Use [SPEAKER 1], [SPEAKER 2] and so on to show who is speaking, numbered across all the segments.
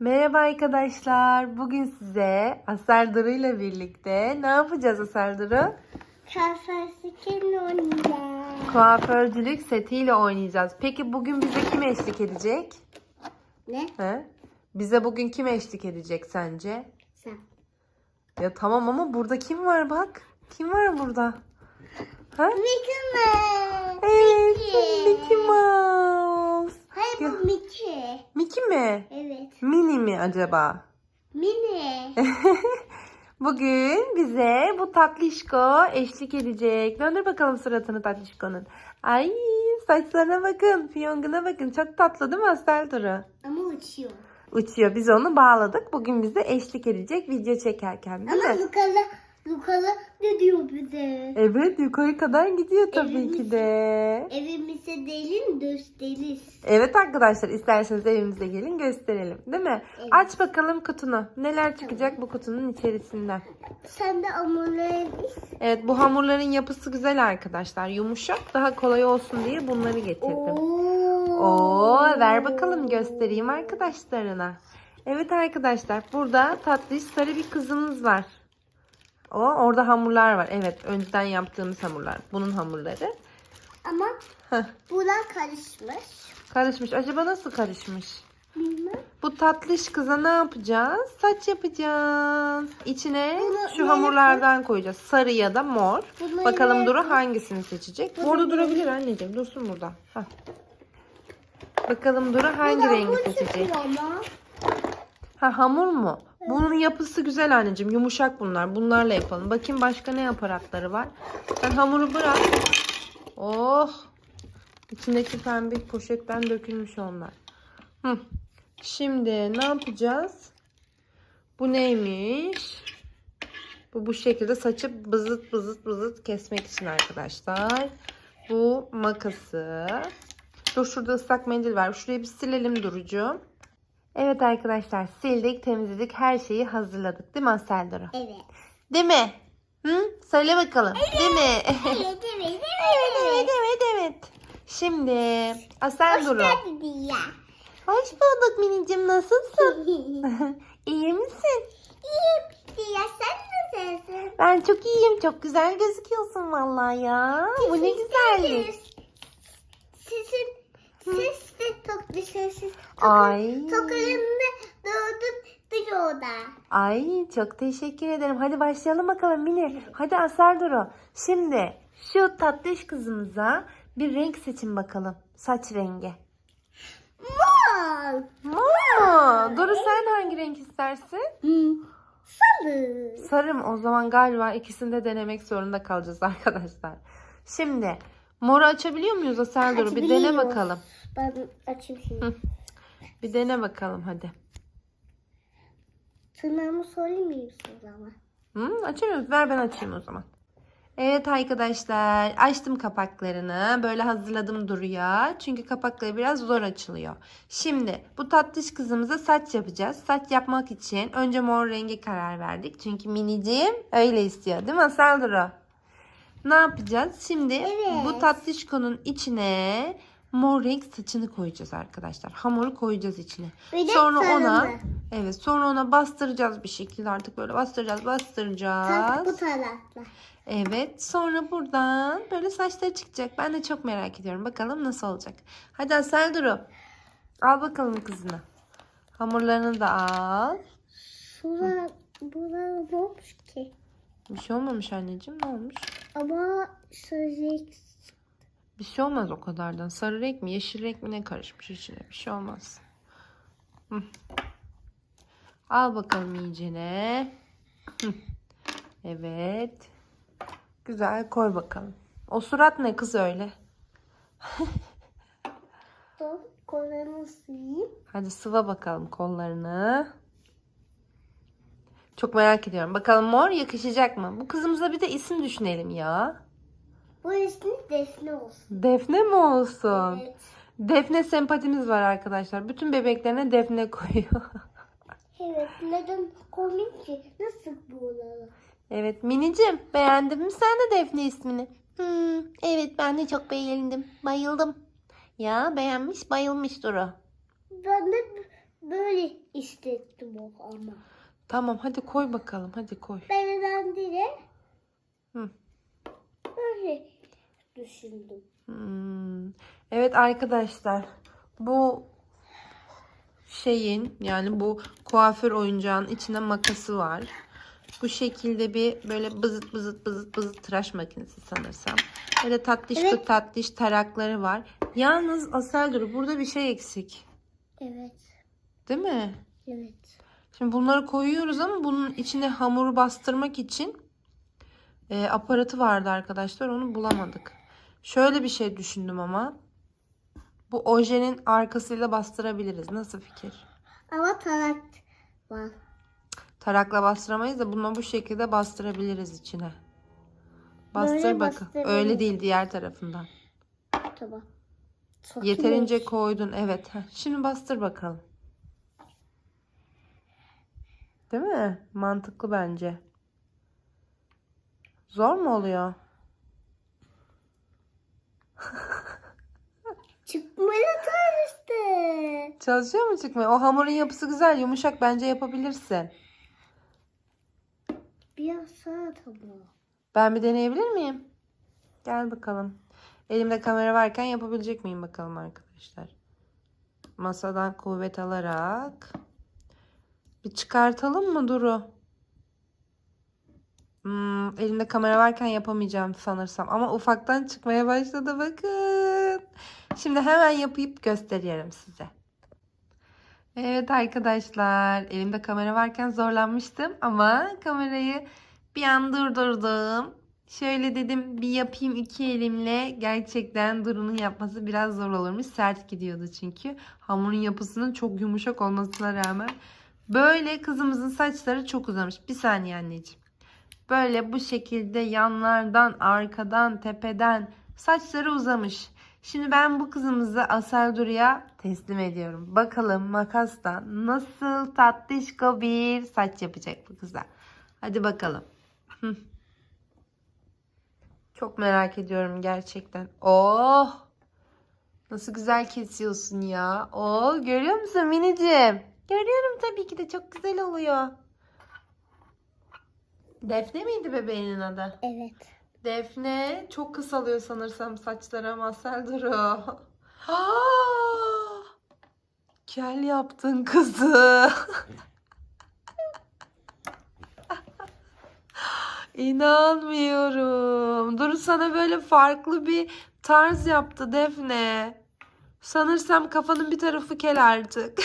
[SPEAKER 1] Merhaba arkadaşlar. Bugün size Asel Duru ile birlikte ne yapacağız Asel Duru?
[SPEAKER 2] Kafasıken oynayacağız.
[SPEAKER 1] Kuaförcülük setiyle oynayacağız. Peki bugün bize kim eşlik edecek?
[SPEAKER 2] Ne?
[SPEAKER 1] He? Bize bugün kim eşlik edecek sence?
[SPEAKER 2] Sen.
[SPEAKER 1] Ya tamam ama burada kim var bak? Kim var burada? Ha?
[SPEAKER 2] Mickey Mouse.
[SPEAKER 1] Evet,
[SPEAKER 2] Mickey.
[SPEAKER 1] Mickey Mouse.
[SPEAKER 2] Hayır
[SPEAKER 1] Ya.
[SPEAKER 2] bu Mickey.
[SPEAKER 1] Mickey mi?
[SPEAKER 2] Evet.
[SPEAKER 1] Mini mi acaba?
[SPEAKER 2] Mini.
[SPEAKER 1] Bugün bize bu tatlışko eşlik edecek. Döndür bakalım suratını tatlışkonun. Ay saçlarına bakın. Fiyonguna bakın. Çok tatlı değil mi Asel Duru?
[SPEAKER 2] Ama uçuyor.
[SPEAKER 1] Uçuyor. Biz onu bağladık. Bugün bize eşlik edecek video çekerken değil
[SPEAKER 2] Ama
[SPEAKER 1] mi?
[SPEAKER 2] Lukala?
[SPEAKER 1] Evet yukarı kadar gidiyor tabii
[SPEAKER 2] Evimiz-
[SPEAKER 1] ki de.
[SPEAKER 2] Evimize delin gösteririz.
[SPEAKER 1] Evet arkadaşlar isterseniz evimize gelin gösterelim değil mi?
[SPEAKER 2] Evet.
[SPEAKER 1] Aç bakalım kutunu. Neler çıkacak bu kutunun içerisinden?
[SPEAKER 2] Sen de amulerini
[SPEAKER 1] Evet bu hamurların yapısı güzel arkadaşlar. Yumuşak daha kolay olsun diye bunları getirdim.
[SPEAKER 2] Oo.
[SPEAKER 1] Oo ver bakalım göstereyim arkadaşlarına. Evet arkadaşlar burada tatlış sarı bir kızımız var. O orada hamurlar var. Evet önceden yaptığımız hamurlar. Bunun hamurları.
[SPEAKER 2] Ama
[SPEAKER 1] Heh,
[SPEAKER 2] bunlar karışmış.
[SPEAKER 1] karışmış. Acaba nasıl karışmış?
[SPEAKER 2] Bilmem.
[SPEAKER 1] Bu tatlış kıza ne yapacağız? Saç yapacağız. İçine
[SPEAKER 2] Bunu
[SPEAKER 1] şu
[SPEAKER 2] nereye
[SPEAKER 1] hamurlardan koyacağız. Sarı ya da mor.
[SPEAKER 2] Bunu
[SPEAKER 1] Bakalım
[SPEAKER 2] nereye
[SPEAKER 1] Duru hangisini seçecek?
[SPEAKER 2] Bunu
[SPEAKER 1] Burada
[SPEAKER 2] nereye-
[SPEAKER 1] durabilir anneciğim. Dursun burada. Hah. Bakalım Duru hangi
[SPEAKER 2] Bunlar
[SPEAKER 1] rengi
[SPEAKER 2] bu
[SPEAKER 1] seçecek?
[SPEAKER 2] çıkıyor ama.
[SPEAKER 1] Ha hamur mu? Bunun yapısı güzel anneciğim. Yumuşak bunlar. Bunlarla yapalım. Bakayım başka ne aparatları var. Sen hamuru bırak. Oh. İçindeki pembe poşetten dökülmüş onlar. Hı. Şimdi ne yapacağız? Bu neymiş? Bu bu şekilde saçı bızıt bızıt bızıt kesmek için arkadaşlar. Bu makası. Dur şurada ıslak mendil var. Şurayı bir silelim Durucuğum. Evet arkadaşlar sildik, temizledik, her şeyi hazırladık. Değil mi Asel Duru?
[SPEAKER 2] Evet.
[SPEAKER 1] Değil mi? Hı? Söyle bakalım. Değil mi?
[SPEAKER 2] Evet, evet, evet.
[SPEAKER 1] evet, evet, evet. Şimdi Asel Duru.
[SPEAKER 2] geldin ya.
[SPEAKER 1] Hoş bulduk minicim. Nasılsın? İyi misin?
[SPEAKER 2] İyiyim ya sen nasılsın?
[SPEAKER 1] Ben çok iyiyim. Çok güzel gözüküyorsun vallahi ya. Bu ne güzellik.
[SPEAKER 2] Ses de çok dışarısız.
[SPEAKER 1] Ay.
[SPEAKER 2] Tokarımda doğdum duruyor da.
[SPEAKER 1] Ay çok teşekkür ederim. Hadi başlayalım bakalım Mini. Hadi Asel Duru. Şimdi şu tatlış kızımıza bir renk seçin bakalım. Saç rengi.
[SPEAKER 2] Mor.
[SPEAKER 1] Aa, Duru sen hangi renk istersin?
[SPEAKER 2] Hmm. Sarı.
[SPEAKER 1] Sarı mı? O zaman galiba ikisini de denemek zorunda kalacağız arkadaşlar. Şimdi moru açabiliyor muyuz Asel Duru? Bir dene bakalım.
[SPEAKER 2] Ben açayım şimdi.
[SPEAKER 1] Bir dene bakalım hadi.
[SPEAKER 2] Tırnağımı mi o zaman?
[SPEAKER 1] Hı, açamıyor musun? Ver ben açayım o zaman. Evet arkadaşlar açtım kapaklarını. Böyle hazırladım Duru'ya. Çünkü kapakları biraz zor açılıyor. Şimdi bu tatlış kızımıza saç yapacağız. Saç yapmak için önce mor rengi karar verdik. Çünkü minicim öyle istiyor değil mi Asel Duru? Ne yapacağız? Şimdi
[SPEAKER 2] Evet.
[SPEAKER 1] bu tatlışkonun içine mor renk saçını koyacağız arkadaşlar. Hamuru koyacağız içine.
[SPEAKER 2] Bir de
[SPEAKER 1] Sonra ona
[SPEAKER 2] sarılı.
[SPEAKER 1] evet sonra ona bastıracağız bir şekilde artık böyle bastıracağız bastıracağız.
[SPEAKER 2] Bu tarafta.
[SPEAKER 1] Evet sonra buradan böyle saçları çıkacak. Ben de çok merak ediyorum. Bakalım nasıl olacak. Hadi Asel Duru. Al bakalım kızını. Hamurlarını da al.
[SPEAKER 2] Şura, bura ne olmuş ki?
[SPEAKER 1] Bir şey olmamış anneciğim. Ne olmuş?
[SPEAKER 2] Ama sözlük
[SPEAKER 1] Bir şey olmaz o kadardan. Sarı renk mi yeşil renk mi ne karışmış içine. Bir şey olmaz. Hı. Al bakalım iyicene. Hı. Evet. Güzel koy bakalım. O surat ne kız öyle?
[SPEAKER 2] kollarını sileyim.
[SPEAKER 1] Hadi sıva bakalım kollarını. Çok merak ediyorum. Bakalım mor yakışacak mı? Bu kızımıza bir de isim düşünelim ya.
[SPEAKER 2] Bu ismi Defne olsun.
[SPEAKER 1] Defne mi olsun?
[SPEAKER 2] Evet.
[SPEAKER 1] Defne sempatimiz var arkadaşlar. Bütün bebeklerine Defne koyuyor.
[SPEAKER 2] Evet. Neden komik ki? Nasıl buğulalı?
[SPEAKER 1] evet minicim beğendin mi sen de Defne ismini? Hmm, evet ben de çok beğendim. Bayıldım. Ya beğenmiş bayılmış Duru.
[SPEAKER 2] Ben de böyle hissettim o ama.
[SPEAKER 1] Tamam hadi koy bakalım hadi koy.
[SPEAKER 2] Ben de
[SPEAKER 1] Hı.
[SPEAKER 2] böyle düşündüm.
[SPEAKER 1] Hmm. Evet arkadaşlar bu şeyin yani bu kuaför oyuncağın içinde makası var. Bu şekilde bir böyle bızıt bızıt bızıt bızıt tıraş makinesi sanırsam. Böyle tatlış
[SPEAKER 2] Evet.
[SPEAKER 1] tatlış tarakları var. Yalnız Aseldur burada bir şey eksik.
[SPEAKER 2] Evet.
[SPEAKER 1] Değil mi?
[SPEAKER 2] Evet.
[SPEAKER 1] Şimdi bunları koyuyoruz ama bunun içine hamuru bastırmak için e, aparatı vardı arkadaşlar. Onu bulamadık. Şöyle bir şey düşündüm ama. Bu ojenin arkasıyla bastırabiliriz. Nasıl fikir?
[SPEAKER 2] Ama tarak var.
[SPEAKER 1] Tarakla bastıramayız da bununla bu şekilde bastırabiliriz içine. Bastır
[SPEAKER 2] Böyle
[SPEAKER 1] bakın. Öyle değil diğer tarafından.
[SPEAKER 2] Tamam.
[SPEAKER 1] Yeterince
[SPEAKER 2] Çok
[SPEAKER 1] koydun. Evet. Heh, Şimdi bastır bakalım. Değil mi? Mantıklı bence. Zor mu oluyor?
[SPEAKER 2] Çıkmalı tanıştı.
[SPEAKER 1] Çalışıyor mu çıkmıyor? O hamurun yapısı güzel, yumuşak. Bence yapabilirsin.
[SPEAKER 2] Biraz sağ tamam.
[SPEAKER 1] Ben bir deneyebilir miyim? Gel bakalım. Elimde kamera varken yapabilecek miyim bakalım arkadaşlar. Masadan kuvvet alarak. Bir çıkartalım mı Duru? Hmm, elimde kamera varken yapamayacağım sanırsam. Ama ufaktan çıkmaya başladı bakın. Şimdi hemen yapıp gösteriyorum size. Evet arkadaşlar. Elimde kamera varken zorlanmıştım. Ama kamerayı bir an durdurdum. Şöyle dedim bir yapayım iki elimle. Gerçekten Duru'nun yapması biraz zor olurmuş. Sert gidiyordu çünkü. Hamurun yapısının çok yumuşak olmasına rağmen. Böyle kızımızın saçları çok uzamış. Bir saniye anneciğim. Böyle bu şekilde yanlardan, arkadan, tepeden saçları uzamış. Şimdi ben bu kızımızı Asel Duru'ya teslim ediyorum. Bakalım makasla nasıl tatlışko bir saç yapacak bu kıza. Hadi bakalım. Çok merak ediyorum gerçekten. Oh! Nasıl güzel kesiyorsun ya. Oh, görüyor musun minicim? Görüyorum tabii ki de çok güzel oluyor. Defne miydi bebeğinin adı?
[SPEAKER 2] Evet.
[SPEAKER 1] Defne çok kısalıyor sanırsam saçları ama Duru. Ha! Kel yaptın kızı. İnanmıyorum. Duru sana böyle farklı bir tarz yaptı Defne. Sanırsam kafanın bir tarafı kel artık.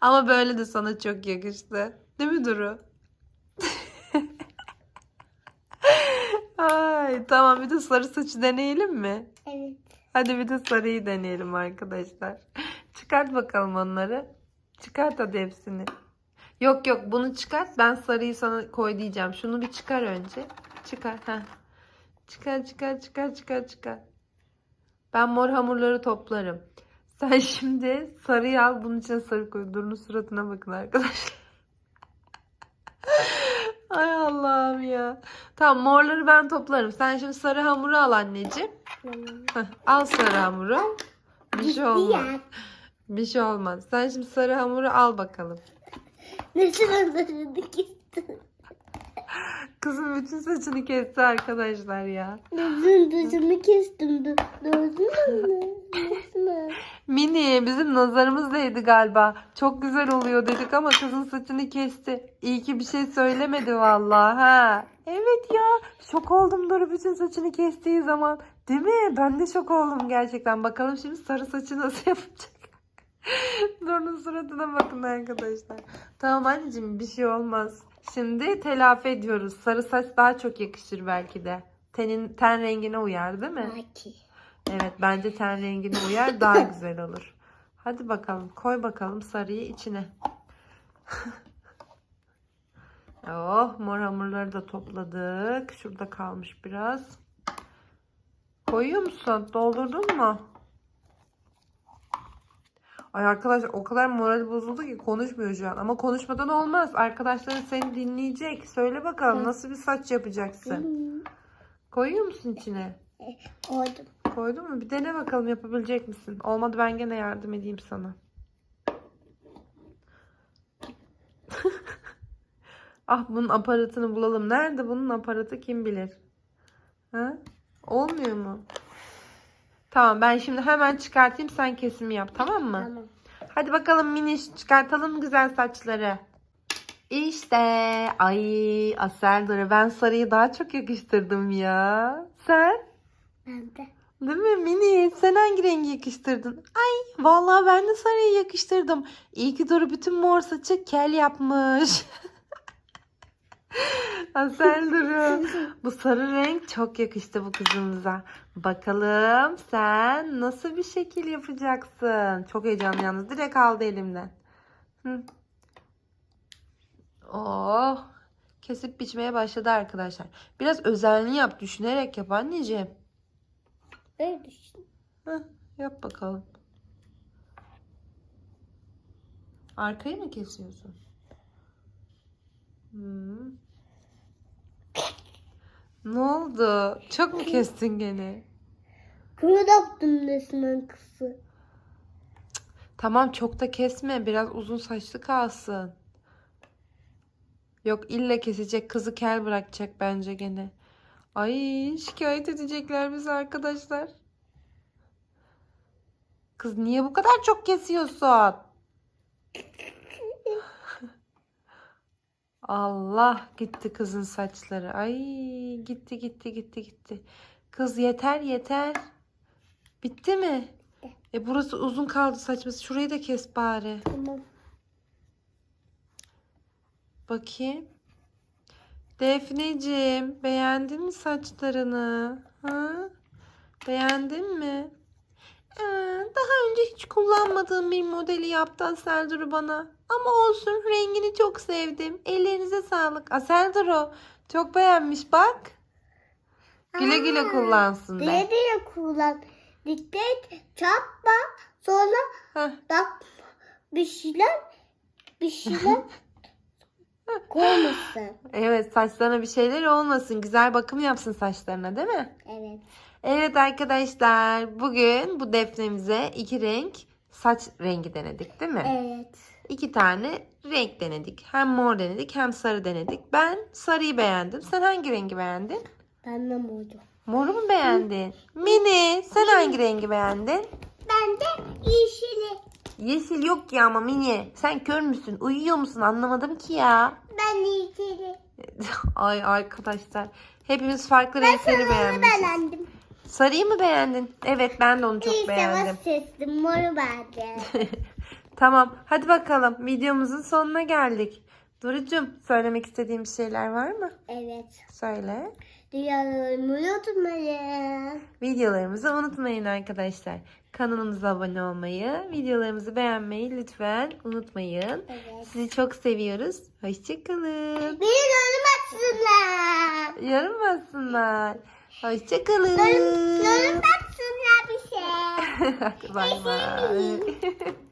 [SPEAKER 1] Ama böyle de sana çok yakıştı. Değil mi Duru? Ay tamam bir de sarı saçı deneyelim mi?
[SPEAKER 2] Evet.
[SPEAKER 1] Hadi bir de sarıyı deneyelim arkadaşlar. Çıkart bakalım onları. Çıkart hadi hepsini. Yok yok bunu çıkart. Ben sarıyı sana koy diyeceğim. Şunu bir çıkar önce. Çıkar. Heh. Çıkar çıkar çıkar çıkar çıkar. Ben mor hamurları toplarım. Sen şimdi sarıyı al. Bunun içine sarı koy. Durun suratına bakın arkadaşlar. Allah'ım ya. Tamam morları ben toplarım. Sen şimdi sarı hamuru al anneciğim. Heh, al sarı hamuru. Bir şey olmaz. Bir şey olmaz. Sen şimdi sarı hamuru al bakalım.
[SPEAKER 2] Nasıl hazırladı gitti?
[SPEAKER 1] Kızım bütün saçını kesti arkadaşlar ya.
[SPEAKER 2] Nasıl dışını kestim. Gördün mü?
[SPEAKER 1] Mini bizim nazarımız değdi galiba. Çok güzel oluyor dedik ama kızın saçını kesti. İyi ki bir şey söylemedi vallahi ha. Evet ya. Şok oldum Duru bütün saçını kestiği zaman. Değil mi? Ben de şok oldum gerçekten. Bakalım şimdi sarı saçı nasıl yapacak. Duru'nun suratına bakın arkadaşlar. Tamam anneciğim bir şey olmaz. Şimdi telafi ediyoruz. Sarı saç daha çok yakışır belki de. Tenin ten rengine uyar değil mi?
[SPEAKER 2] Belki.
[SPEAKER 1] Evet bence ten rengine uyar daha güzel olur. Hadi bakalım koy bakalım sarıyı içine. oh mor hamurları da topladık. Şurada kalmış biraz. Koyuyor musun? Doldurdun mu? Ay arkadaş o kadar moral bozuldu ki konuşmuyor şu an. Ama konuşmadan olmaz. Arkadaşların seni dinleyecek. Söyle bakalım nasıl bir saç yapacaksın? Koyuyor musun içine?
[SPEAKER 2] Koydum
[SPEAKER 1] koydum mu? Bir dene bakalım yapabilecek misin? Olmadı ben gene yardım edeyim sana. ah bunun aparatını bulalım. Nerede bunun aparatı kim bilir? Ha? Olmuyor mu? Tamam ben şimdi hemen çıkartayım sen kesimi yap tamam mı?
[SPEAKER 2] Tamam.
[SPEAKER 1] Hadi bakalım miniş çıkartalım güzel saçları. İşte ay Aseldora ben sarıyı daha çok yakıştırdım ya. Sen?
[SPEAKER 2] Ben de.
[SPEAKER 1] Değil mi Mini? Sen hangi rengi yakıştırdın? Ay vallahi ben de sarıyı yakıştırdım. İyi ki Dora bütün mor saçı kel yapmış. Asel Duru. Bu sarı renk çok yakıştı bu kızımıza. Bakalım sen nasıl bir şekil yapacaksın? Çok heyecanlı yalnız. Direkt aldı elimden. Hı. Oh. Kesip biçmeye başladı arkadaşlar. Biraz özenli yap. Düşünerek yap anneciğim.
[SPEAKER 2] Öyle düşün.
[SPEAKER 1] Heh, yap bakalım. Arkayı mı kesiyorsun? Hmm. Ne oldu? Çok mu kestin gene?
[SPEAKER 2] Kuru yaptım resmen kızı.
[SPEAKER 1] Tamam çok da kesme. Biraz uzun saçlı kalsın. Yok ille kesecek. Kızı kel bırakacak bence gene. Ay şikayet edecekler bizi arkadaşlar. Kız niye bu kadar çok kesiyorsun? Allah gitti kızın saçları. Ay gitti gitti gitti gitti. Kız yeter yeter. Bitti mi? E burası uzun kaldı saçması. Şurayı da kes bari.
[SPEAKER 2] Tamam.
[SPEAKER 1] Bakayım. Defneciğim, beğendin mi saçlarını? Ha? Beğendin mi? Ee, daha önce hiç kullanmadığım bir modeli yaptı Aselduru bana. Ama olsun rengini çok sevdim. Ellerinize sağlık. Aselduru çok beğenmiş bak. Güle güle kullansın be.
[SPEAKER 2] Diye kullan. Dikkat çarpma. Sonra
[SPEAKER 1] Heh,
[SPEAKER 2] bak bir şeyler bir şeyler koymasın.
[SPEAKER 1] Evet saçlarına bir şeyler olmasın. Güzel bakım yapsın saçlarına değil mi?
[SPEAKER 2] Evet.
[SPEAKER 1] Evet arkadaşlar bugün bu defnemize iki renk saç rengi denedik değil mi?
[SPEAKER 2] Evet.
[SPEAKER 1] İki tane renk denedik. Hem mor denedik hem sarı denedik. Ben sarıyı beğendim. Sen hangi rengi beğendin?
[SPEAKER 2] Ben de modu.
[SPEAKER 1] Moru mu beğendin? Mini sen hangi rengi beğendin?
[SPEAKER 2] Ben de yeşili.
[SPEAKER 1] Yeşil yok ya ama Mini. Sen kör müsün? Uyuyor musun? Anlamadım ki ya.
[SPEAKER 2] Ben yeşili.
[SPEAKER 1] Ay arkadaşlar. Hepimiz farklı
[SPEAKER 2] Ben
[SPEAKER 1] renkleri
[SPEAKER 2] sarıyı
[SPEAKER 1] beğenmişiz.
[SPEAKER 2] beğendim.
[SPEAKER 1] Sarıyı mı beğendin? Evet ben de onu çok
[SPEAKER 2] İyi
[SPEAKER 1] beğendim.
[SPEAKER 2] seçtim. Moru beğendim.
[SPEAKER 1] Tamam hadi bakalım videomuzun sonuna geldik. Duru'cum söylemek istediğim şeyler var mı?
[SPEAKER 2] evet.
[SPEAKER 1] Söyle.
[SPEAKER 2] Dünyalarımı unutmayın.
[SPEAKER 1] Videolarımızı unutmayın arkadaşlar. Kanalımıza abone olmayı, videolarımızı beğenmeyi lütfen unutmayın.
[SPEAKER 2] Evet.
[SPEAKER 1] Sizi çok seviyoruz. Hoşçakalın.
[SPEAKER 2] Beni yorum atsınlar.
[SPEAKER 1] Yorum. Hoşçakalın.
[SPEAKER 2] Yorum atsınlar bir şey.
[SPEAKER 1] Hadi bay bay.